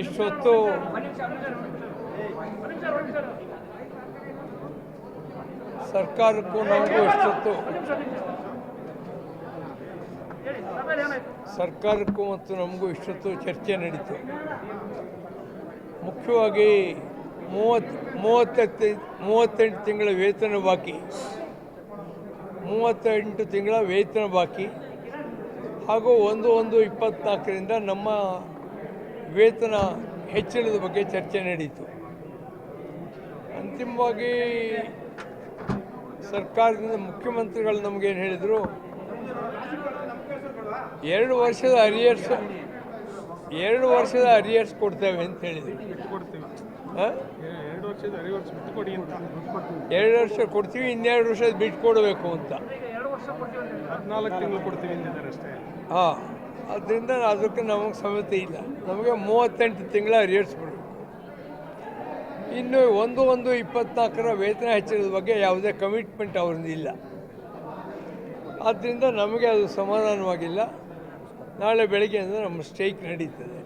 ಇಷ್ಟೊತ್ತು ಸರ್ಕಾರಕ್ಕೂ ನಮಗೂ ಇಷ್ಟೊತ್ತು ಸರ್ಕಾರಕ್ಕೂ ಮತ್ತು ನಮಗೂ ಇಷ್ಟೊತ್ತು ಚರ್ಚೆ ನಡೀತು. ಮುಖ್ಯವಾಗಿ ಮೂವತ್ತು ಮೂವತ್ತೆತ್ತು ಮೂವತ್ತೆಂಟು ತಿಂಗಳ ವೇತನ ಬಾಕಿ. ಮೂವತ್ತೆಂಟು ತಿಂಗಳ ವೇತನ ಬಾಕಿ. ಹಾಗೂ ಒಂದು ಒಂದು ಇಪ್ಪತ್ನಾಲ್ಕರಿಂದ ನಮ್ಮ ವೇತನ ಹೆಚ್ಚಳದ ಬಗ್ಗೆ ಚರ್ಚೆ ನಡೆಯಿತು ಅಂತಿಮವಾಗಿ ಸರ್ಕಾರದಿಂದ ಮುಖ್ಯಮಂತ್ರಿಗಳು ನಮಗೇನು ಹೇಳಿದರು? ಎರಡು ವರ್ಷದ ಅರಿಯರ್ಸ್ ಎರಡು ವರ್ಷದ ಅರಿಯರ್ಸ್ ಕೊಡ್ತೇವೆ ಅಂತ ಹೇಳಿದರು. ಎರಡು ವರ್ಷ ಕೊಡ್ತೀವಿ ಇನ್ನೆರಡು ವರ್ಷದ ಬಿಟ್ಟು ಕೊಡಬೇಕು ಅಂತ. ಹದಿನಾಲ್ಕು ತಿಂಗಳು ಕೊಡ್ತೀವಿ ಹಾಂ, ಅದರಿಂದ ಅದಕ್ಕೆ ನಮಗೆ ಸಮಸ್ಯೆ ಇಲ್ಲ. ನಮಗೆ ಮೂವತ್ತೆಂಟು ತಿಂಗಳ ರೇಟ್ಸ್ ಬರಬೇಕು ಇನ್ನು ಒಂದು ಒಂದು ಇಪ್ಪತ್ನಾಲ್ಕರ ವೇತನ ಹೆಚ್ಚಳದ ಬಗ್ಗೆ ಯಾವುದೇ ಕಮಿಟ್ಮೆಂಟ್ ಅವ್ರದ್ದು ಇಲ್ಲ. ಆದ್ದರಿಂದ ನಮಗೆ ಅದು ಸಮಾಧಾನವಾಗಿಲ್ಲ. ನಾಳೆ ಬೆಳಗ್ಗೆಯಿಂದ ನಮ್ಮ ಸ್ಟ್ರೈಕ್ ನಡೀತದೆ.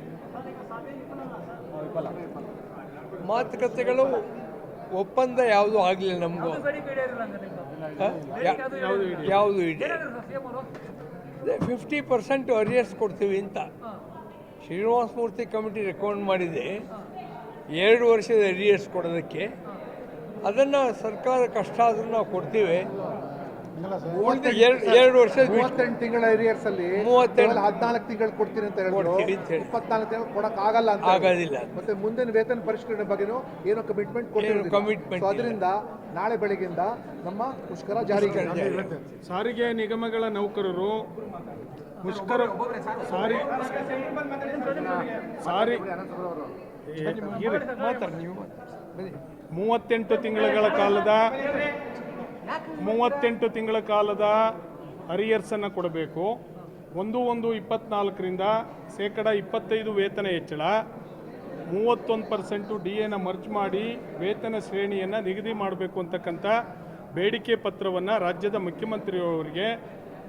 ಮಾತುಕತೆಗಳು ಒಪ್ಪಂದ ಯಾವುದು ಆಗಲಿಲ್ಲ ನಮಗೂ. ಯಾವುದು ಇದೆ ಫಿಫ್ಟಿ ಪರ್ಸೆಂಟ್ ಅರಿಯರ್ಸ್ ಕೊಡ್ತೀವಿ ಅಂತ. ಶ್ರೀನಿವಾಸ ಮೂರ್ತಿ ಕಮಿಟಿ ರೆಕಮೆಂಡ್ ಮಾಡಿದೆ. ಎರಡು ವರ್ಷದ ಅರಿಯರ್ಸ್ ಕೊಡೋದಕ್ಕೆ. ಅದನ್ನು ಸರ್ಕಾರ ಕಷ್ಟ ಆದರೂ ನಾವು ಕೊಡ್ತೀವಿ. ಉಳಿದ ಎರಡು ಎರಡು ವರ್ಷದ ಬಿಟ್ಟು ಮೂವತ್ತೆಂಟು ತಿಂಗಳ ಏರಿಯರ್ಸ್ ಅಲ್ಲಿ ಮೂವತ್ತೆಂಟು. ಹದಿನಾಲ್ಕು ತಿಂಗಳು ಕೊಡ್ತೀನಿ ಅಂತ ಹೇಳಿದ್ರು. ಇಪ್ಪತ್ನಾಲ್ಕು ತಿಂಗಳು ಕೊಡಕ್ ಆಗಲ್ಲ ಅಂತ ಆಗೋದಿಲ್ಲ. ಮತ್ತೆ ಮುಂದಿನ ವೇತನ ಪರಿಷ್ಕರಣೆ ಬಗ್ಗೆನೂ ಏನೋ ಕಮಿಟ್ಮೆಂಟ್ ಕೊಟ್ಟಿರೋ ಕಮಿಟ್ಮೆಂಟ್ ಅದರಿಂದ ನಾಳೆ ಬೆಳಗಿಂದ ನಮ್ಮ ಮುಷ್ಕರ ಜಾರಿಗೆ ಸಾರಿಗೆ ನಿಗಮಗಳ ನೌಕರರು ಮುಷ್ಕರ ಸಾರಿ ಸಾರಿ. ಮೂವತ್ತೆಂಟು ತಿಂಗಳ ಕಾಲದ ಮೂವತ್ತೆಂಟು ತಿಂಗಳ ಕಾಲದ ಅರಿಯರ್ಸನ್ನು ಕೊಡಬೇಕು. ಒಂದು ಒಂದು ಇಪ್ಪತ್ನಾಲ್ಕರಿಂದ ಶೇಕಡ ಇಪ್ಪತ್ತೈದು ವೇತನ ಹೆಚ್ಚಳ. ಮೂವತ್ತೊಂದು ಪರ್ಸೆಂಟು ಡಿ ಎನ ಮರ್ಜ್ ಮಾಡಿ ವೇತನ ಶ್ರೇಣಿಯನ್ನು ನಿಗದಿ ಮಾಡಬೇಕು ಅಂತಕ್ಕಂಥ ಬೇಡಿಕೆ ಪತ್ರವನ್ನು ರಾಜ್ಯದ ಮುಖ್ಯಮಂತ್ರಿಯವರಿಗೆ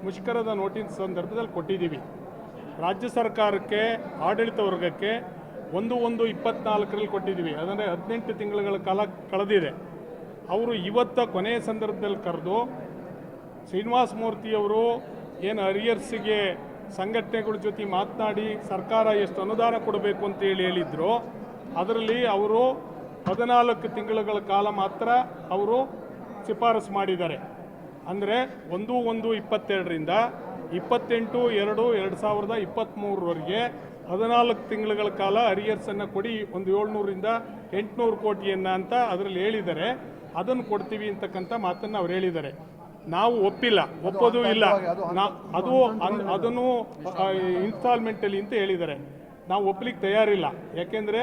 ಮುಷ್ಕರದ ನೋಟಿಸ್ ಸಂದರ್ಭದಲ್ಲಿ ಕೊಟ್ಟಿದ್ದೀವಿ. ರಾಜ್ಯ ಸರ್ಕಾರಕ್ಕೆ, ಆಡಳಿತ ವರ್ಗಕ್ಕೆ ಒಂದು ಒಂದು ಇಪ್ಪತ್ನಾಲ್ಕರಲ್ಲಿ ಕೊಟ್ಟಿದ್ದೀವಿ. ಅಂದರೆ ಹದಿನೆಂಟು ತಿಂಗಳ ಕಾಲ ಕಳೆದಿದೆ. ಅವರು ಇವತ್ತ ಕೊನೆಯ ಸಂದರ್ಭದಲ್ಲಿ ಕರೆದು ಶ್ರೀನಿವಾಸ ಮೂರ್ತಿಯವರು ಏನು ಹರಿಯರ್ಸಿಗೆ ಸಂಘಟನೆಗಳ ಜೊತೆ ಮಾತನಾಡಿ ಸರ್ಕಾರ ಎಷ್ಟು ಅನುದಾನ ಕೊಡಬೇಕು ಅಂತ ಹೇಳಿ ಹೇಳಿದ್ರು. ಅದರಲ್ಲಿ ಅವರು ಹದಿನಾಲ್ಕು ತಿಂಗಳುಗಳ ಕಾಲ ಮಾತ್ರ ಅವರು ಶಿಫಾರಸು ಮಾಡಿದ್ದಾರೆ. ಅಂದರೆ ಒಂದು ಒಂದು ಇಪ್ಪತ್ತೆರಡರಿಂದ ಇಪ್ಪತ್ತೆಂಟು ಎರಡು ಎರಡು ಸಾವಿರದ ಇಪ್ಪತ್ತ್ಮೂರವರೆಗೆ ಹದಿನಾಲ್ಕು ತಿಂಗಳುಗಳ ಕಾಲ ಅರಿಯರ್ಸನ್ನು ಕೊಡಿ ಒಂದು ಏಳ್ನೂರಿಂದ ಎಂಟುನೂರು ಕೋಟಿಯನ್ನು ಅಂತ ಅದರಲ್ಲಿ ಹೇಳಿದ್ದಾರೆ. ಅದನ್ನು ಕೊಡ್ತೀವಿ ಅಂತಕ್ಕಂಥ ಮಾತನ್ನು ಅವ್ರು ಹೇಳಿದ್ದಾರೆ. ನಾವು ಒಪ್ಪಿಲ್ಲ, ಒಪ್ಪೋದು ಇಲ್ಲ. ಅದು ಅದನ್ನು ಇನ್ಸ್ಟಾಲ್ಮೆಂಟಲ್ಲಿ ಅಂತ ಹೇಳಿದ್ದಾರೆ. ನಾವು ಒಪ್ಪಲಿಕ್ಕೆ ತಯಾರಿಲ್ಲ. ಯಾಕೆಂದರೆ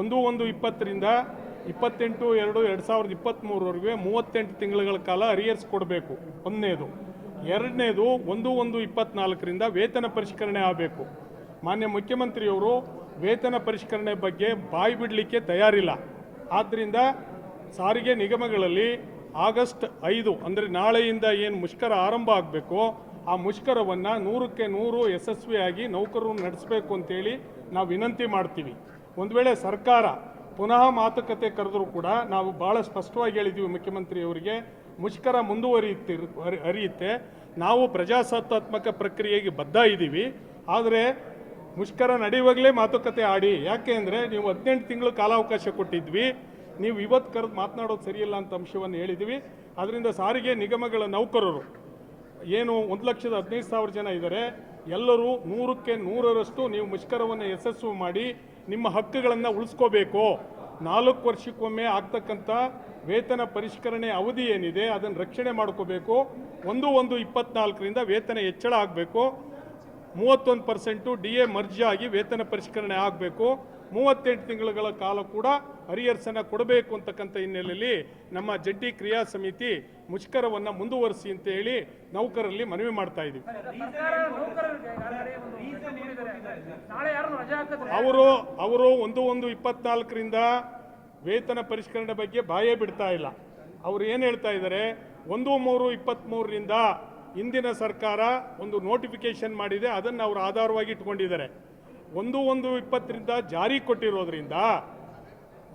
ಒಂದು ಒಂದು ಇಪ್ಪತ್ತರಿಂದ ಇಪ್ಪತ್ತೆಂಟು ಎರಡು ಎರಡು ಸಾವಿರದ ಇಪ್ಪತ್ತ್ಮೂರವರೆಗೆ ಮೂವತ್ತೆಂಟು ತಿಂಗಳ ಕಾಲ ಅರಿಯರ್ಸ್ ಕೊಡಬೇಕು. ಒಂದನೇದು. ಎರಡನೇದು ಒಂದು ಒಂದು ಇಪ್ಪತ್ನಾಲ್ಕರಿಂದ ವೇತನ ಪರಿಷ್ಕರಣೆ ಆಗಬೇಕು. ಮಾನ್ಯ ಮುಖ್ಯಮಂತ್ರಿಯವರು ವೇತನ ಪರಿಷ್ಕರಣೆ ಬಗ್ಗೆ ಬಾಯಿ ಬಿಡಲಿಕ್ಕೆ ತಯಾರಿಲ್ಲ. ಆದ್ದರಿಂದ ಸಾರಿಗೆ ನಿಗಮಗಳಲ್ಲಿ ಆಗಸ್ಟ್ ಐದು, ಅಂದರೆ ನಾಳೆಯಿಂದ ಏನು ಮುಷ್ಕರ ಆರಂಭ ಆಗಬೇಕು, ಆ ಮುಷ್ಕರವನ್ನು ನೂರಕ್ಕೆ ನೂರು ಯಶಸ್ವಿಯಾಗಿ ನೌಕರರು ನಡೆಸಬೇಕು ಅಂತೇಳಿ ನಾವು ವಿನಂತಿ ಮಾಡ್ತೀವಿ. ಒಂದು ವೇಳೆ ಸರ್ಕಾರ ಪುನಃ ಮಾತುಕತೆ ಕರೆದರೂ ಕೂಡ ನಾವು ಭಾಳ ಸ್ಪಷ್ಟವಾಗಿ ಹೇಳಿದ್ದೀವಿ ಮುಖ್ಯಮಂತ್ರಿಯವರಿಗೆ, ಮುಷ್ಕರ ಮುಂದುವರಿಯುತ್ತಿ ಅರಿಯುತ್ತೆ ನಾವು ಪ್ರಜಾಸತ್ತಾತ್ಮಕ ಪ್ರಕ್ರಿಯೆಗೆ ಬದ್ಧ ಇದ್ದೀವಿ ಆದರೆ ಮುಷ್ಕರ ನಡೆಯುವಾಗಲೇ ಮಾತುಕತೆ ಆಡಿ, ಯಾಕೆ ಅಂದರೆ ನೀವು ಹದಿನೆಂಟು ತಿಂಗಳು ಕಾಲಾವಕಾಶ ಕೊಟ್ಟಿದ್ವಿ. ನೀವು ಇವತ್ತು ಕರೆದು ಮಾತನಾಡೋದು ಸರಿಯಿಲ್ಲ ಅಂತ ಅಂಶವನ್ನು ಹೇಳಿದ್ದೀವಿ ಅದರಿಂದ ಸಾರಿಗೆ ನಿಗಮಗಳ ನೌಕರರು ಏನು ಒಂದು ಲಕ್ಷದ ಹದಿನೈದು ಸಾವಿರ ಜನ ಇದ್ದಾರೆ ಎಲ್ಲರೂ ನೂರಕ್ಕೆ ನೂರರಷ್ಟು ನೀವು ಮುಷ್ಕರವನ್ನು ಯಶಸ್ವಿ ಮಾಡಿ ನಿಮ್ಮ ಹಕ್ಕುಗಳನ್ನು ಉಳಿಸ್ಕೋಬೇಕು. ನಾಲ್ಕು ವರ್ಷಕ್ಕೊಮ್ಮೆ ಆಗ್ತಕ್ಕಂಥ ವೇತನ ಪರಿಷ್ಕರಣೆ ಅವಧಿ ಏನಿದೆ ಅದನ್ನು ರಕ್ಷಣೆ ಮಾಡ್ಕೋಬೇಕು. ಒಂದು ಒಂದು ಇಪ್ಪತ್ನಾಲ್ಕರಿಂದ ವೇತನ ಹೆಚ್ಚಳ ಆಗಬೇಕು. ಮೂವತ್ತೊಂದು ಪರ್ಸೆಂಟು ಡಿ ಎ ಮರ್ಜಿ ಆಗಿ ವೇತನ ಪರಿಷ್ಕರಣೆ ಆಗಬೇಕು. ಮೂವತ್ತೆಂಟು ತಿಂಗಳುಗಳ ಕಾಲ ಕೂಡ ಹರಿಹರ್ಸನ ಕೊಡಬೇಕು ಅಂತಕ್ಕಂಥ ಹಿನ್ನೆಲೆಯಲ್ಲಿ ನಮ್ಮ ಜಡ್ಡಿ ಕ್ರಿಯಾ ಸಮಿತಿ ಮುಷ್ಕರವನ್ನು ಮುಂದುವರಿಸಿ ಅಂತ ಹೇಳಿ ನೌಕರರಲ್ಲಿ ಮನವಿ ಮಾಡ್ತಾ ಇದ್ದೀವಿ ಅವರು ಅವರು ಒಂದು ಒಂದು ಇಪ್ಪತ್ನಾಲ್ಕರಿಂದ ವೇತನ ಪರಿಷ್ಕರಣೆ ಬಗ್ಗೆ ಬಾಯೇ ಬಿಡ್ತಾ ಇಲ್ಲ. ಅವ್ರು ಏನು ಹೇಳ್ತಾ ಇದ್ದಾರೆ? ಒಂದು ಮೂರು ಇಪ್ಪತ್ತ್ಮೂರರಿಂದ ಇಂದಿನ ಸರ್ಕಾರ ಒಂದು ನೋಟಿಫಿಕೇಶನ್ ಮಾಡಿದೆ ಅದನ್ನು ಅವರು ಆಧಾರವಾಗಿ ಇಟ್ಕೊಂಡಿದ್ದಾರೆ. ಒಂದು ಒಂದು ಇಪ್ಪತ್ತರಿಂದ ಜಾರಿ ಕೊಟ್ಟಿರೋದ್ರಿಂದ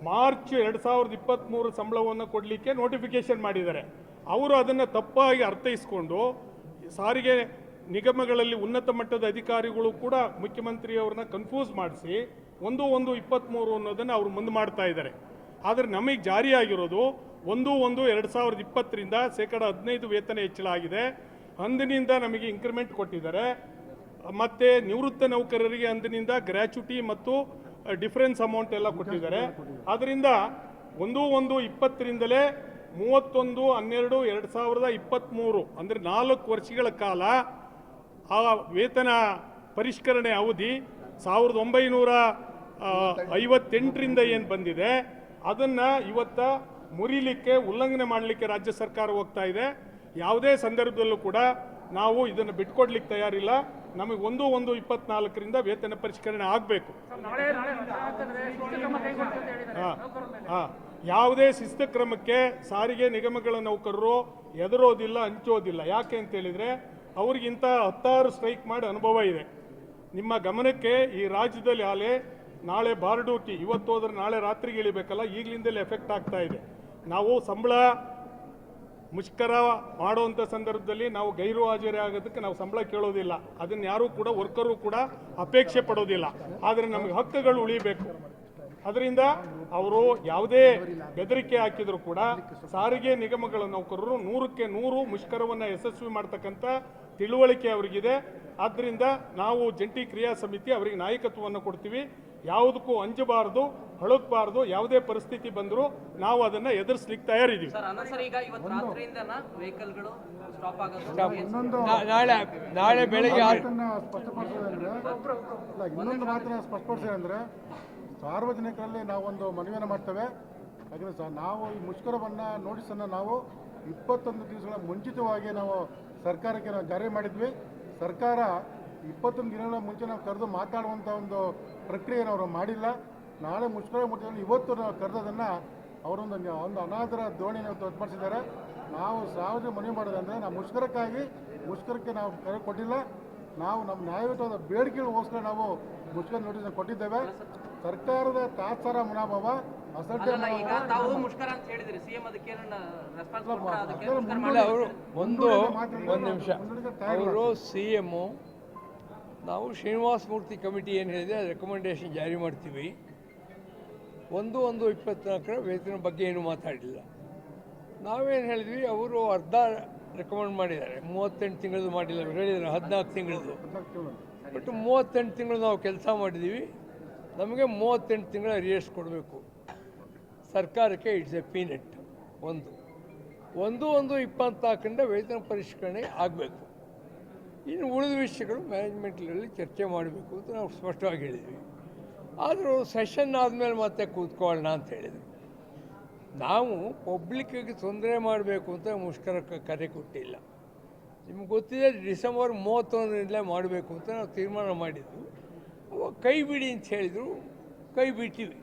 ಮಾರ್ಚ್ ಎರಡು ಸಾವಿರದ ಇಪ್ಪತ್ತ್ಮೂರು ಸಂಬಳವನ್ನು ಕೊಡಲಿಕ್ಕೆ ನೋಟಿಫಿಕೇಶನ್ ಮಾಡಿದ್ದಾರೆ. ಅವರು ಅದನ್ನು ತಪ್ಪಾಗಿ ಅರ್ಥೈಸ್ಕೊಂಡು ಸಾರಿಗೆ ನಿಗಮಗಳಲ್ಲಿ ಉನ್ನತ ಮಟ್ಟದ ಅಧಿಕಾರಿಗಳು ಕೂಡ ಮುಖ್ಯಮಂತ್ರಿಯವ್ರನ್ನ ಕನ್ಫ್ಯೂಸ್ ಮಾಡಿಸಿ ಒಂದು ಒಂದು ಇಪ್ಪತ್ತ್ಮೂರು ಅನ್ನೋದನ್ನು ಅವರು ಮುಂದೆ ಮಾಡ್ತಾ ಇದ್ದಾರೆ. ಆದರೆ ನಮಗೆ ಜಾರಿಯಾಗಿರೋದು ಒಂದು ಒಂದು ಎರಡು ಸಾವಿರದ ಇಪ್ಪತ್ತರಿಂದ ಶೇಕಡ ಹದಿನೈದು ವೇತನ ಹೆಚ್ಚಳ ಆಗಿದೆ ಅಂದಿನಿಂದ ನಮಗೆ ಇಂಕ್ರಿಮೆಂಟ್ ಕೊಟ್ಟಿದ್ದಾರೆ. ಮತ್ತೆ ನಿವೃತ್ತ ನೌಕರರಿಗೆ ಅಂದಿನಿಂದ ಗ್ರ್ಯಾಚುಟಿ ಮತ್ತು ಡಿಫರೆನ್ಸ್ ಅಮೌಂಟ್ ಎಲ್ಲ ಕೊಟ್ಟಿದ್ದಾರೆ. ಅದರಿಂದ ಒಂದು ಒಂದು ಇಪ್ಪತ್ತರಿಂದಲೇ ಮೂವತ್ತೊಂದು ಹನ್ನೆರಡು ಎರಡು ಸಾವಿರದ ಇಪ್ಪತ್ತ್ಮೂರು ಅಂದರೆ ನಾಲ್ಕು ವರ್ಷಗಳ ಕಾಲ ಆ ವೇತನ ಪರಿಷ್ಕರಣೆ ಅವಧಿ ಸಾವಿರದ ಒಂಬೈನೂರ ಐವತ್ತೆಂಟರಿಂದ ಏನು ಬಂದಿದೆ, ಅದನ್ನು ಇವತ್ತ ಮುರಿಲಿಕ್ಕೆ, ಉಲ್ಲಂಘನೆ ಮಾಡಲಿಕ್ಕೆ ರಾಜ್ಯ ಸರ್ಕಾರ ಹೋಗ್ತಾ ಇದೆ. ಯಾವುದೇ ಸಂದರ್ಭದಲ್ಲೂ ಕೂಡ ನಾವು ಇದನ್ನು ಬಿಟ್ಕೊಡ್ಲಿಕ್ಕೆ ತಯಾರಿಲ್ಲ. ನಮಗೆ ಒಂದು ಒಂದು ಇಪ್ಪತ್ನಾಲ್ಕರಿಂದ ವೇತನ ಪರಿಷ್ಕರಣೆ ಆಗಬೇಕು. ಮೇಲೆ. ಯಾವುದೇ ಶಿಸ್ತು ಕ್ರಮಕ್ಕೆ ಸಾರಿಗೆ ನಿಗಮಗಳ ನೌಕರರು ಎದುರೋದಿಲ್ಲ ಹಂಚೋದಿಲ್ಲ. ಯಾಕೆ ಅಂತ ಹೇಳಿದ್ರೆ ಅವ್ರಿಗಿಂತ ಹತ್ತಾರು ಸ್ಟ್ರೈಕ್ ಮಾಡಿ ಅನುಭವ ಇದೆ. ನಿಮ್ಮ ಗಮನಕ್ಕೆ ಈ ರಾಜ್ಯದಲ್ಲಿ ಆಲೆ ನಾಳೆ ಬಾರ್ಡೂಟಿ ಇವತ್ತು ಹೋದ್ರೆ ನಾಳೆ ರಾತ್ರಿಗೆ ಇಳಿಬೇಕಲ್ಲ ಈಗಲಿಂದಲೇ ಎಫೆಕ್ಟ್ ಆಗ್ತಾ ಇದೆ. ನಾವು ಸಂಬಳ ಮುಷ್ಕರ ಮಾಡುವಂಥ ಸಂದರ್ಭದಲ್ಲಿ ನಾವು ಗೈರು ಹಾಜರಿ ಆಗೋದಕ್ಕೆ ನಾವು ಸಂಬಳ ಕೇಳೋದಿಲ್ಲ. ಅದನ್ನ ಯಾರೂ ಕೂಡ ವರ್ಕರು ಕೂಡ ಅಪೇಕ್ಷೆ ಪಡೋದಿಲ್ಲ. ಆದರೆ ನಮಗೆ ಹಕ್ಕುಗಳು ಉಳಿಬೇಕು. ಅದರಿಂದ ಅವರು ಯಾವುದೇ ಬೆದರಿಕೆ ಹಾಕಿದರೂ ಕೂಡ ಸಾರಿಗೆ ನಿಗಮಗಳ ನೌಕರರು ನೂರಕ್ಕೆ ನೂರು ಮುಷ್ಕರವನ್ನು ಯಶಸ್ವಿ ಮಾಡ್ತಕ್ಕಂಥ ತಿಳುವಳಿಕೆ ಅವರಿಗಿದೆ. ಆದ್ದರಿಂದ ನಾವು ಜಂಟಿ ಕ್ರಿಯಾ ಸಮಿತಿ ಅವರಿಗೆ ನಾಯಕತ್ವವನ್ನು ಕೊಡ್ತೀವಿ. ಯಾವುದಕ್ಕೂ ಅಂಜಬಾರದು ಹಳಕ್ಬಾರ್ದು ಯಾವುದೇ ಪರಿಸ್ಥಿತಿ ಬಂದರೂ ನಾವು ಅದನ್ನು ಎದುರಿಸ್ಲಿಕ್ಕೆ ತಯಾರಿದ್ದೀವಿ ಸರ್ ಅನ್ನ ಸರ್ ಈಗ ಇವತ್ತು ರಾತ್ರಿಯಿಂದನ ವೆಹಿಕಲ್ಗಳು ಸ್ಟಾಪ್ ಆಗೋದು ನಾ- ನಾಳೆ ನಾಳೆ ಬೆಳಗ್ಗೆ ಇನ್ನೊಂದು ಮಾತ್ರ ಸ್ಪಷ್ಟಪಡಿಸೋದಂದ್ರೆ ಇಲ್ಲ ಇನ್ನೊಂದು ಮಾತನ್ನ ಸ್ಪಷ್ಟಪಡಿಸೋದಂದ್ರೆ ಸಾರ್ವಜನಿಕರಲ್ಲಿ ನಾವೊಂದು ಮನವಿಯನ್ನು ಮಾಡ್ತೇವೆ. ಯಾಕಂದ್ರೆ ಸರ್ ನಾವು ಈ ಮುಷ್ಕರವನ್ನು ನೋಟಿಸನ್ನು ನಾವು ಇಪ್ಪತ್ತೊಂದು ದಿವಸಗಳ ಮುಂಚಿತವಾಗಿ ನಾವು ಸರ್ಕಾರಕ್ಕೆ ನಾವು ಜಾರಿ ಮಾಡಿದ್ವಿ. ಸರ್ಕಾರ ಇಪ್ಪತ್ತೊಂದು ದಿನಗಳ ಮುಂಚೆ ನಾವು ಕರೆದು ಮಾತಾಡುವಂಥ ಒಂದು ಪ್ರಕ್ರಿಯೆಯನ್ನು ಅವರು ಮಾಡಿಲ್ಲ. ನಾಳೆ ಮುಷ್ಕರ ಮುಟ್ಟಿದಲ್ಲಿ ಇವತ್ತು ನಾವು ಕರೆದದನ್ನು ಅವರೊಂದು ಒಂದು ಅನಾದರ ದೋಣಿನ ತೋರ್ಪಡಿಸಿದ್ದಾರೆ. ನಾವು ಸಾರ್ವಜನಿಕ ಮನವಿ ಮಾಡೋದಂದರೆ ನಾವು ಮುಷ್ಕರಕ್ಕಾಗಿ ಮುಷ್ಕರಕ್ಕೆ ನಾವು ಕರೆ ಕೊಟ್ಟಿಲ್ಲ. ನಾವು ನಮ್ಮ ನ್ಯಾಯಯುತವಾದ ಬೇಡಿಕೆಗಳಿಗೋಸ್ಕರ ನಾವು ಮುಷ್ಕರ ನೋಟಿಸ್ ಕೊಟ್ಟಿದ್ದೇವೆ. ಸರ್ಕಾರದ ತಾತ್ಸಾರ ಮನೋಭಾವ ಅಸಡ್ಡೆ ಅಲ್ಲಲ್ಲ ಈಗ ತಾವು ಮುಷ್ಕರ ಅಂತ ಹೇಳಿದ್ರಿ. ಸಿಎಂ ಅದಕ್ಕೆ ರೆಸ್ಪಾನ್ಸ್ ಕೊಟ್ರ ಅದಕ್ಕೆ ಅದರ ಮುಷ್ಕರ ಇಲ್ಲ ಮಾಡಿ ಅವರು ಒಂದು ನಿಮಿಷ. ಅವರು ಸಿ ಎಮ್ಮು ನಾವು ಶ್ರೀನಿವಾಸ ಮೂರ್ತಿ ಕಮಿಟಿ ಏನು ಹೇಳಿದೆ ರೆಕಮೆಂಡೇಷನ್ ಜಾರಿ ಮಾಡ್ತೀವಿ. ಒಂದು ಒಂದು ಇಪ್ಪತ್ನಾಲ್ಕರ ವೇತನ ಬಗ್ಗೆ ಏನು ಮಾತಾಡಿಲ್ಲ ನಾವೇನು ಹೇಳಿದ್ವಿ, ಅವರು ಅರ್ಧ ರೆಕಮೆಂಡ್ ಮಾಡಿದ್ದಾರೆ. ಮೂವತ್ತೆಂಟು ತಿಂಗಳದ್ದು ಮಾಡಿಲ್ಲ ಹೇಳಿದ್ದಾರೆ ಹದಿನಾಲ್ಕು ತಿಂಗಳದ್ದು ಬಟ್ ಮೂವತ್ತೆಂಟು ತಿಂಗಳು ನಾವು ಕೆಲಸ ಮಾಡಿದ್ದೀವಿ ನಮಗೆ ಮೂವತ್ತೆಂಟು ತಿಂಗಳ ರಿಯರ್ಸ್ ಕೊಡಬೇಕು. ಸರ್ಕಾರಕ್ಕೆ ಇಟ್ಸ್ ಎ ಪೀನೆಟ್ ಒಂದು. ಒಂದು ಒಂದು ಇಪ್ಪತ್ನಾಲ್ಕರಿಂದ ವೇತನ ಪರಿಷ್ಕರಣೆ ಆಗಬೇಕು. ಇನ್ನು ಉಳಿದ ವಿಷಯಗಳು ಮ್ಯಾನೇಜ್ಮೆಂಟ್ನಲ್ಲಿ ಚರ್ಚೆ ಮಾಡಬೇಕು ಅಂತ ನಾವು ಸ್ಪಷ್ಟವಾಗಿ ಹೇಳಿದ್ವಿ. ಆದರೂ ಸೆಷನ್ ಆದಮೇಲೆ ಮತ್ತೆ ಕೂತ್ಕೊಳ್ಳೋಣ ಅಂತ ಹೇಳಿದ್ವಿ. ನಾವು ಪಬ್ಲಿಕ್ಕಿಗೆ ತೊಂದರೆ ಮಾಡಬೇಕು ಅಂತ ಮುಷ್ಕರಕ್ಕೆ ಕರೆ ಕೊಟ್ಟಿಲ್ಲ. ನಿಮ್ಗೆ ಗೊತ್ತಿದೆ ಡಿಸೆಂಬರ್ ಮೂವತ್ತೊಂದರಿಂದಲೇ ಮಾಡಬೇಕು ಅಂತ ನಾವು ತೀರ್ಮಾನ ಮಾಡಿದ್ವಿ. ಅವಾಗ ಕೈ ಬಿಡಿ ಅಂತ ಹೇಳಿದರು, ಕೈ ಬಿಟ್ಟಿವಿ.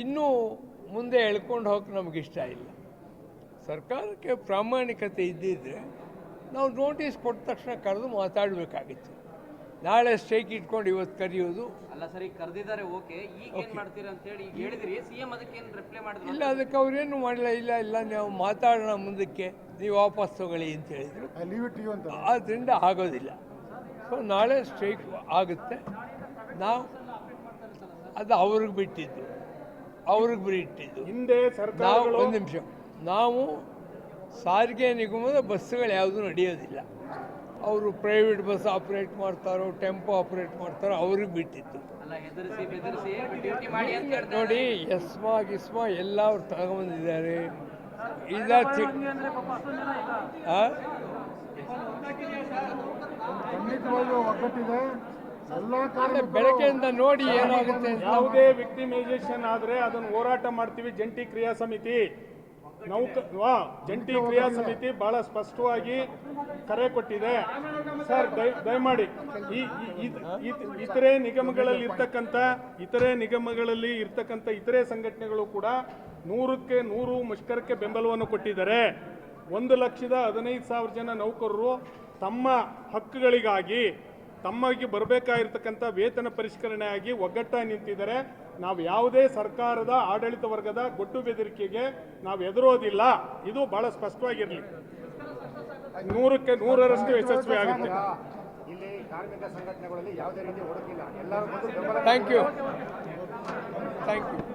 ಇನ್ನೂ ಮುಂದೆ ಎಳ್ಕೊಂಡು ಹೋಗಕ್ಕೆ ನಮಗಿಷ್ಟ ಇಲ್ಲ. ಸರ್ಕಾರಕ್ಕೆ ಪ್ರಾಮಾಣಿಕತೆ ಇದ್ದಿದ್ದರೆ ನಾವು ನೋಟಿಸ್ ಕೊಟ್ಟ ತಕ್ಷಣ ಕರೆದು ಮಾತಾಡಬೇಕಾಗಿತ್ತು. ನಾಳೆ ಸ್ಟ್ರೈಕ್ ಇಟ್ಕೊಂಡು ಇವತ್ತು ಕರೆಯೋದು. ಅಲ್ಲ ಸರ್ ಈಗ ಕರೆದಿದ್ದಾರೆ ಓಕೆ. ಈಗ ಏನು ಮಾಡ್ತೀರಾ ಅಂತ ಹೇಳಿ ಈಗ ಹೇಳಿದ್ರಿ. ಸಿಎಂ ಅದಕ್ಕೆ ಏನು ರಿಪ್ಲೈ ಮಾಡಿದ್ರು? ಇಲ್ಲ ಅದಕ್ಕೆ ಅವ್ರೇನು ಮಾಡಿಲ್ಲ ಇಲ್ಲ ಇಲ್ಲ ನೀವು ಮಾತಾಡೋಣ ಮುಂದಕ್ಕೆ. ನೀವು ವಾಪಸ್ ತಗೊಳ್ಳಿ ಅಂತ ಹೇಳಿದ್ರು. ಐ ಲೀವ್ ಇಟ್ ಯು ಅಂತ. ಆದ್ದರಿಂದ ಆಗೋದಿಲ್ಲ. ಸೊ ನಾಳೆ ಸ್ಟ್ರೈಕ್ ಆಗುತ್ತೆ. ನಾವು ಅದು ಅವ್ರಿಗೆ ಬಿಟ್ಟಿದ್ದು. ಅವ್ರಿಗೆ ಬಿಟ್ಟಿದ್ದು. ಹಿಂದೆ ನಾವು ಒಂದು ನಿಮಿಷ. ನಾವು ಸಾರಿಗೆ ನಿಗಮದ ಬಸ್ಸುಗಳು ಯಾವುದೂ ನಡೆಯೋದಿಲ್ಲ. ಅವರು ಪ್ರೈವೇಟ್ ಬಸ್ ಆಪ್ರೇಟ್ ಮಾಡ್ತಾರೋ ಟೆಂಪೋ ಆಪ್ರೇಟ್ ಮಾಡ್ತಾರೋ ಅವ್ರಿಗೆ ಬಿಟ್ಟಿತ್ತು. ನೋಡಿ ಎಸ್ಮಾ ಗಿಸ್ಮಾ ಎಲ್ಲ ಅವ್ರು ತಗೊಂಬಂದಿದ್ದಾರೆ. ಈಗ ಬೆಳಗ್ಗೆಯಿಂದ ನೋಡಿ ಏನಾಗುತ್ತೆ ಯಾವುದೇ ವಿಕ್ಟಿಮೈಸೇಷನ್ ಆದರೆ ಅದನ್ನು ಹೋರಾಟ ಮಾಡ್ತೀವಿ ಜಂಟಿ ಕ್ರಿಯಾ ಸಮಿತಿ. ನೌಕ ವಾ ಜಂಟಿ ಕ್ರಿಯಾ ಸಮಿತಿ ಬಹಳ ಸ್ಪಷ್ಟವಾಗಿ ಕರೆ ಕೊಟ್ಟಿದೆ. ಸರ್ ದಯ- ದಯಮಾಡಿ ಈ- ಇತರೆ ನಿಗಮಗಳಲ್ಲಿ ಇರ್ತಕ್ಕಂಥ ಇತರೆ ನಿಗಮಗಳಲ್ಲಿ ಇರ್ತಕ್ಕಂಥ ಇತರೆ ಸಂಘಟನೆಗಳು ಕೂಡ ನೂರಕ್ಕೆ ನೂರು ಮುಷ್ಕರಕ್ಕೆ ಬೆಂಬಲವನ್ನು ಕೊಟ್ಟಿದ್ದಾರೆ. ಒಂದು ಲಕ್ಷದ ಹದಿನೈದು ಸಾವಿರ ಜನ ನೌಕರರು ತಮ್ಮ ಹಕ್ಕುಗಳಿಗಾಗಿ ತಮಗೆ ಬರಬೇಕಾಗಿರ್ತಕ್ಕಂಥ ವೇತನ ಪರಿಷ್ಕರಣೆ ಆಗಿ ಒಗ್ಗಟ್ಟಾಗಿ ನಿಂತಿದ್ದಾರೆ. ನಾವು ಯಾವುದೇ ಸರ್ಕಾರದ ಆಡಳಿತ ವರ್ಗದ ಗೊಟ್ಟು ಬೆದರಿಕೆಗೆ ನಾವು ಎದುರೋದಿಲ್ಲ. ಇದು ಬಹಳ ಸ್ಪಷ್ಟವಾಗಿರಲಿ. ನೂರಕ್ಕೆ ನೂರರಷ್ಟು ಯಶಸ್ವಿ ಆಗುತ್ತೆ. ಇಲ್ಲಿ ಕಾರ್ಮಿಕ ಸಂಘಟನೆಗಳಲ್ಲಿ ಯಾವುದೇ ರೀತಿ ಎಲ್ಲರೂ ಥ್ಯಾಂಕ್ ಯು ಥ್ಯಾಂಕ್ ಯು